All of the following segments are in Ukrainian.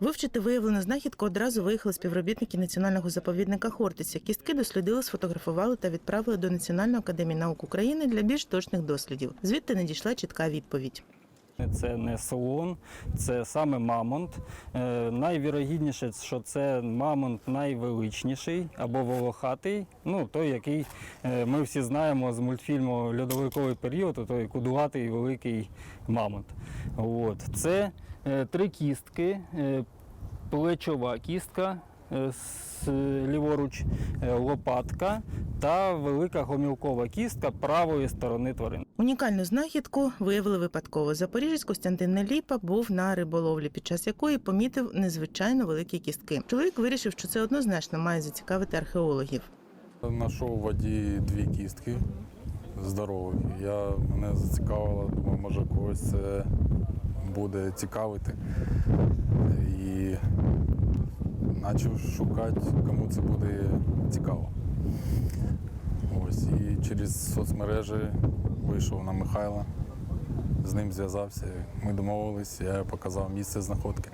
Вивчити виявлену знахідку одразу виїхали співробітники національного заповідника Хортиця. Кістки дослідили, сфотографували та відправили до Національної академії наук України для більш точних дослідів. Звідти надійшла чітка відповідь. Це не слон, це саме мамонт. Е, найвірогідніше, що це мамонт найвеличніший або волохатий, ну той, який е, ми всі знаємо з мультфільму Льодовиковий період, той кудуватий великий мамонт. От. Це е, три кістки, плечова кістка. ліворуч лопатка та велика гомілкова кістка правої сторони тварини. Унікальну знахідку виявили випадково. Запоріжець Костянтин Неліпа був на риболовлі, під час якої помітив незвичайно великі кістки. Чоловік вирішив, що це однозначно має зацікавити археологів. Знайшов в воді дві кістки здорових. Я мене зацікавило, думаю, може когось це буде цікавити. І почав шукати, кому це буде цікаво. Ось, і через соцмережі вийшов на Михайла, з ним зв'язався. Ми домовились, я показав місце знаходки.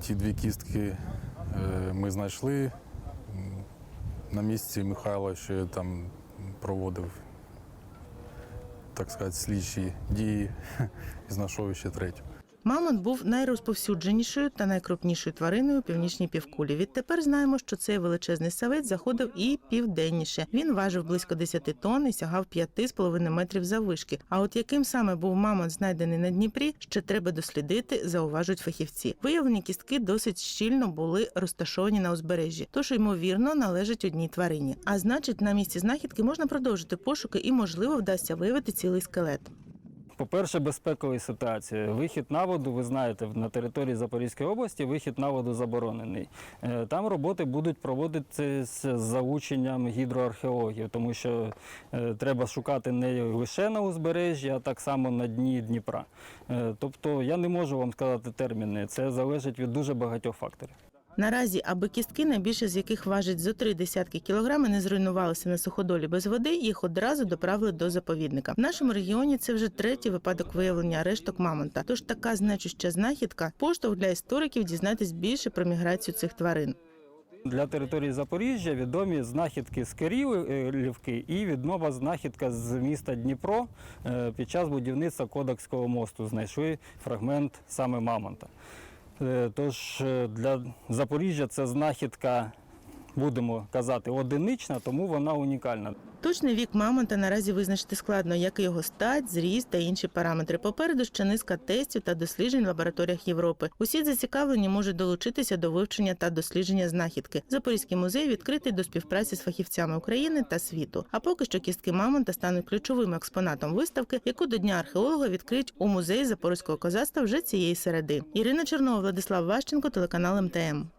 Ті дві кістки е, ми знайшли. На місці Михайло ще там проводив, так сказати, слідчі дії і знайшов ще третю. Мамонт був найрозповсюдженішою та найкрупнішою твариною у північній півкулі. Відтепер знаємо, що цей величезний савець заходив і південніше. Він важив близько 10 тонн і сягав 5,5 метрів заввишки. А от яким саме був мамонт, знайдений на Дніпрі, ще треба дослідити, зауважують фахівці. Виявлені кістки досить щільно були розташовані на узбережжі, тож ймовірно належать одній тварині. А значить, на місці знахідки можна продовжити пошуки і, можливо, вдасться виявити цілий скелет. По-перше, безпекова ситуація. Вихід на воду, ви знаєте, на території Запорізької області вихід на воду заборонений. Е, Там роботи будуть проводитися з залученням гідроархеологів, тому що е, треба шукати не лише на узбережжі, а так само на дні Дніпра. Е, Тобто я не можу вам сказати терміни. Це залежить від дуже багатьох факторів. Наразі, аби кістки, найбільше з яких важить зо три десятки кілограми, не зруйнувалися на суходолі без води, їх одразу доправили до заповідника. В нашому регіоні це вже третій випадок виявлення решток мамонта. Тож така значуща знахідка поштовх для істориків дізнатись більше про міграцію цих тварин. Для території Запоріжжя відомі знахідки з Кирилівки і відома знахідка з міста Дніпро Е, під час будівництва Кодакського мосту. Знайшли фрагмент саме мамонта. Е, Тож е, для Запоріжжя це знахідка, будемо казати, одинична, тому вона унікальна. Точний вік мамонта наразі визначити складно, як і його стать, зріст та інші параметри. Попереду ще низка тестів та досліджень в лабораторіях Європи. Усі зацікавлені можуть долучитися до вивчення та дослідження знахідки. Запорізький музей відкритий до співпраці з фахівцями України та світу. А поки що кістки мамонта стануть ключовим експонатом виставки, яку до дня археолога відкриють у музеї запорізького козацтва вже цієї середи. Ірина Чернова, Владислав Ващенко, телеканал МТМ.